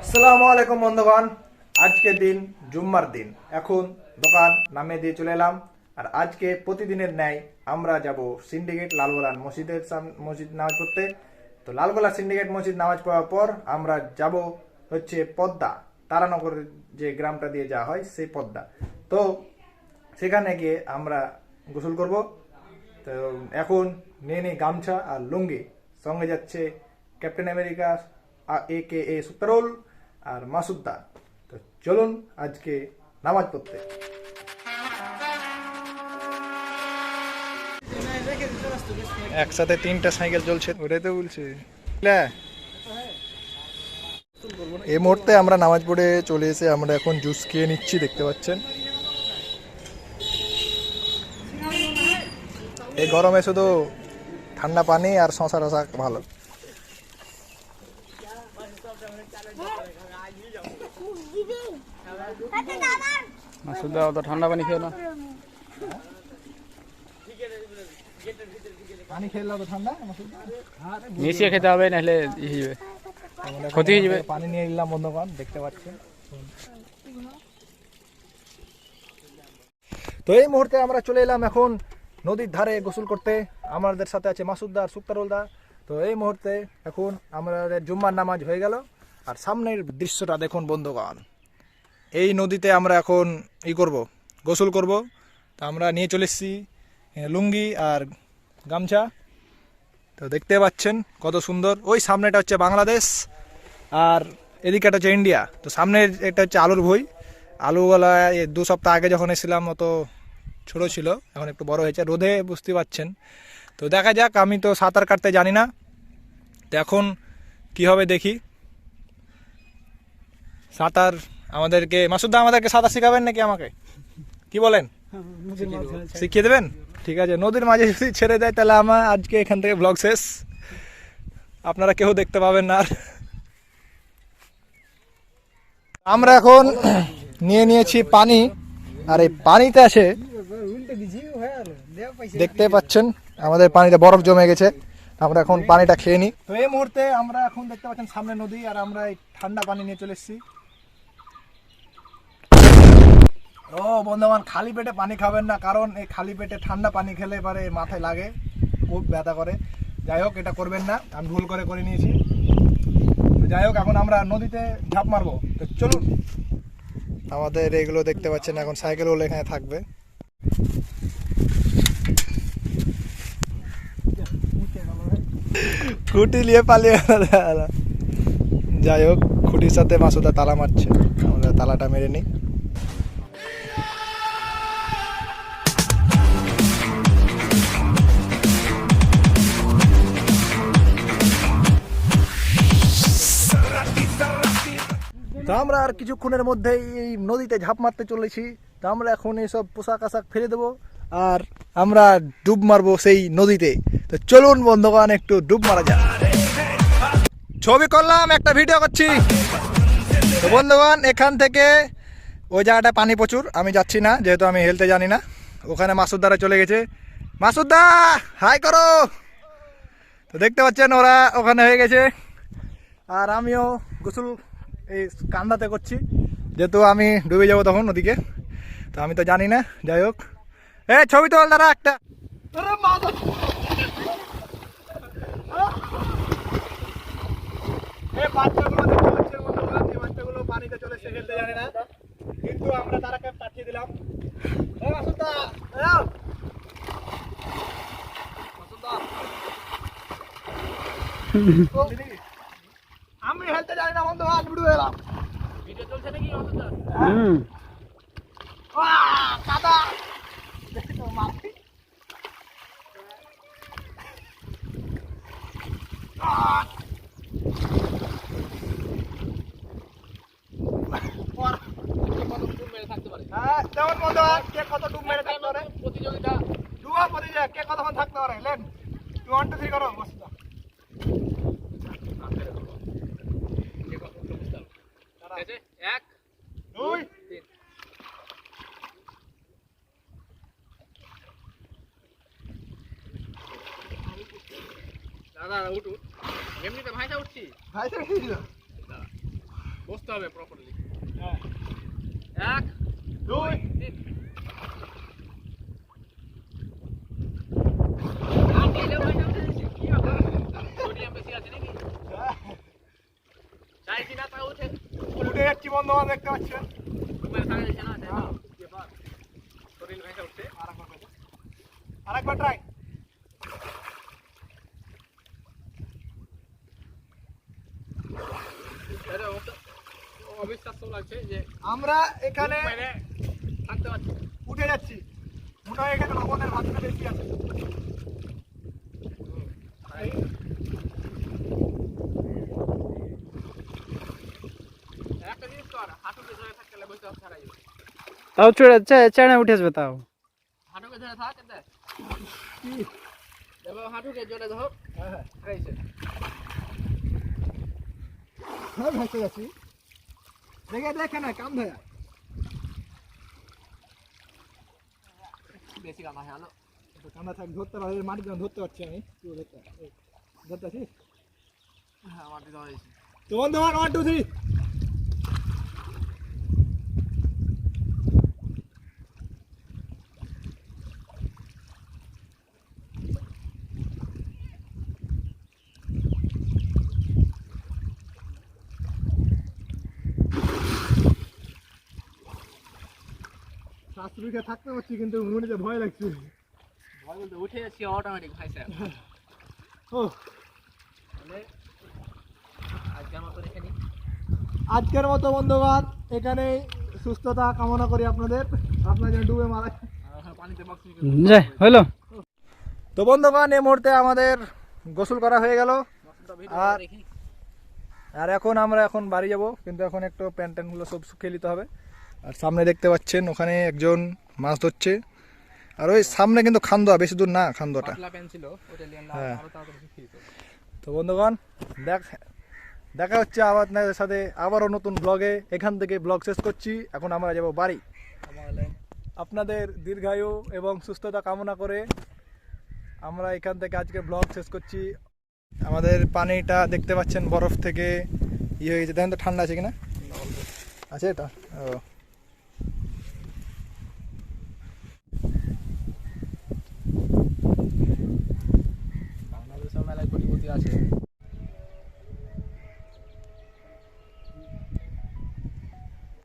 আসসালামু আলাইকুম বন্ধুগণ। আজকে দিন জুম্মার দিন। এখন দোকান নামিয়ে দিয়ে চলে এলাম। আর আজকে প্রতিদিনের ন্যায় আমরা যাব সিন্ডিকেট লালগোলান মসজিদের মসজিদ নামাজ পড়তে। তো লালগোলা সিন্ডিকেট মসজিদ নামাজ পড়ার পর আমরা যাব হচ্ছে পদ্মা। তারানগরের যে গ্রামটা দিয়ে যাওয়া হয়, সেই পদ্মা। তো সেখানে গিয়ে আমরা গোসল করব। তো এখন নিয়ে নিই গামছা আর লুঙ্গি। সঙ্গে যাচ্ছে ক্যাপ্টেন আমেরিকা এ কে এ সুতারুল আর মাসুদ্দা তো চলুন আজকে নামাজ পড়তে। একসাথে তিনটা সাইকেল চলছে। ওটাই তো বলছে। এই মুহূর্তে আমরা নামাজ পড়ে চলে এসে আমরা এখন জুস খেয়ে নিচ্ছি দেখতে পাচ্ছেন। এই গরমে শুধু ঠান্ডা পানি আর শশা রসা ভালো। মাসুদা অত ঠান্ডা পানি খেয়ে না। পানি খেলে তো ঠান্ডা মিশিয়ে খেতে হবে নাহলে ই হয়ে যাবে। ক্ষতি হয়ে যাবে। পানি নিয়ে নিলাম বন্ধুগণ দেখতে পাচ্ছেন। তো এই মুহূর্তে আমরা চলে এলাম এখন নদীর ধারে গোসল করতে। আমাদের সাথে আছে মাসুদ্দা আর সুক্তারুলদা তো এই মুহূর্তে এখন আমাদের জুম্মার নামাজ হয়ে গেল। আর সামনের দৃশ্যটা দেখুন, বন্ধুগণ। এই নদীতে আমরা এখন ই করব, গোসল করব। তো আমরা নিয়ে চলে এসেছি লুঙ্গি আর গামছা। তো দেখতে পাচ্ছেন কত সুন্দর। ওই সামনেটা হচ্ছে বাংলাদেশ আর এদিকে হচ্ছে ইন্ডিয়া। তো সামনের এটা হচ্ছে আলুর ভই। আলুওয়ালা দু সপ্তাহ আগে যখন এসেছিলাম, অত ছোট ছিল, এখন একটু বড় হয়েছে। রোদে বুঝতে পাচ্ছেন। তো দেখা যাক, আমি তো সাঁতার কাটতে জানি না। তো এখন কী হবে দেখি। সাঁতার আমাদেরকে মাসুদ্দা আমাদেরকে সাঁতার শেখাবেন নাকি আমাকে? কি বলেন? শিখিয়ে দেবেন? ঠিক আছে, নদীর মাঝে যদি ছেড়ে দেয়, তাহলে আমার আজকে এখান থেকে ব্লগ শেষ। আপনারা কেউ দেখতে পাবেন না আর। আমরা এখন নিয়ে নিয়েছি পানি। আর এই পানিতে আছে দেখতে পাচ্ছেন, আমাদের পানিতে বরফ জমে গেছে। আমরা এখন পানিটা খেয়ে নিই। তো এই মুহূর্তে আমরা এখন দেখতে পাচ্ছেন সামনে নদী, আর আমরা এই ঠান্ডা পানি নিয়ে চলে এসেছি। ও বন্ধুবান খালি পেটে পানি খাবেন না, কারণ এই খালি পেটে ঠান্ডা পানি খেলে পরে মাথায় লাগে, খুব ব্যথা করে। যাই হোক, এটা করবেন না, আমি ভুল করে করে নিয়েছি। যাই হোক, এখন আমরা নদীতে ঝাঁপ মারবো। তো চলুন। আমাদের এগুলো দেখতে পাচ্ছেন, এখন সাইকেলগুলো এখানে থাকবে। খুঁটি নিয়ে পালিয়ে। যাই হোক, খুঁটির সাথে মাসুদা তালা মারছে। আমরা তালাটা মেরে নিই। তো আমরা আর কিছুক্ষণের মধ্যেই এই নদীতে ঝাঁপ মারতে চলেছি। তো আমরা এখন এইসব পোশাক আশাক ফেলে দেবো আর আমরা ডুব মারবো সেই নদীতে। তো চলুন বন্ধুগণ, একটু ডুব মারা যাক। ছবি করলাম, একটা ভিডিও করছি। তো বন্ধুগণ, এখান থেকে ওই জায়গাটা পানি প্রচুর, আমি যাচ্ছি না, যেহেতু আমি হেলতে জানি না। ওখানে মাসুদ্দারা চলে গেছে। মাসুদ্দা হাই করো। তো দেখতে পাচ্ছেন ওরা ওখানে হয়ে গেছে। আর আমিও গোসল এই কান্দাতে করছি। যেহেতু আমি ডুবে যাব তখন ওদিকে। তো আমি তো জানি না যাই হোক। এ ছবি তোল দাঁড়া একটা। বাচ্চাগুলো পানিতে চলে খেলতে জানে না। কিন্তু আমরা তারাকে পাঠিয়ে দিলাম। ওর- হ্যাঁ, যেমন বন্ধু, কে কত ডুব মেরে থাকতে পারে? প্রতিযোগিতা। ডুবা প্রতিযোগিতা, কে কতক্ষণ থাকতে পারে? লেন। তুই one, two, three করো, বসে যা। এক দুই, দাদা উঠু। এমনিতে ভাইটা উঠছি? ভাইটা দিল? বসতে হবে প্রপারলি হ্যাঁ। এক দুই তিন সোডিয়াম বেশি আছে নাকি চাই কিনা তা উঠে দেখতে পাচ্ছেন ট্রাই আমরা এখানে উঠে যাচ্ছি। হয় এখানে লবণের ভাতটা বেশি আছে তাই একটা জিনিস কর হাঁটুকে ধরে থাকতে গেলে বসে ছাড়াই যাবে তাও চড়ে চেড়ে উঠে আসবে তাও। হাঁটুকে ধরে থাক দেখ এবার হাঁটুকে জোরে ধর। হ্যাঁ রয়েছে হ্যাঁ ভাসতে যাচ্ছি। দেখে দেখে না কাম ধয়া বেশি কামা হলো কামড়া থাক ধরতে পারছি মাটি যখন ধরতে পারছি আমি। তুই ধরতে পার। এই, ধরতে পারছিস? হ্যাঁ আমার দিকে হয়েছে। তো বন্ধুবান ওয়ান টু থ্রি শাস্ত্রীকে থাকতে পারছি কিন্তু মনে ভয় লাগছে। ভয় বলতে উঠে যাচ্ছি অটোমেটিক ভাই স্যার। ও তাহলে আজকের মতো আজকের এখানেই সুস্থতা কামনা করি আপনাদের। আপনার যেন ডুবে মারা যাই হইল। তো বন্ধুগণ এই মুহূর্তে আমাদের গোসল করা হয়ে গেল। আর- আর এখন আমরা এখন বাড়ি যাব কিন্তু এখন একটু প্যান্ট ট্যান্টগুলো সব শুকিয়ে নিতে হবে। আর সামনে দেখতে পাচ্ছেন ওখানে একজন মাছ ধরছে। আর ওই সামনে কিন্তু খান্দোয়া বেশি দূর না খান্দোয়াটা। হ্যাঁ। তো বন্ধুগণ দেখ দেখা হচ্ছে আবার আপনাদের সাথে আবারও নতুন ব্লগে এখান থেকে ব্লগ শেষ করছি। এখন আমরা যাব বাড়ি। আপনাদের দীর্ঘায়ু এবং সুস্থতা কামনা করে আমরা এখান থেকে আজকে ব্লগ শেষ করছি। আমাদের পানিটা দেখতে পাচ্ছেন বরফ থেকে। ইয়ে হয়ে গেছে দেখেন তো ঠান্ডা আছে কিনা? আছে এটা? ও।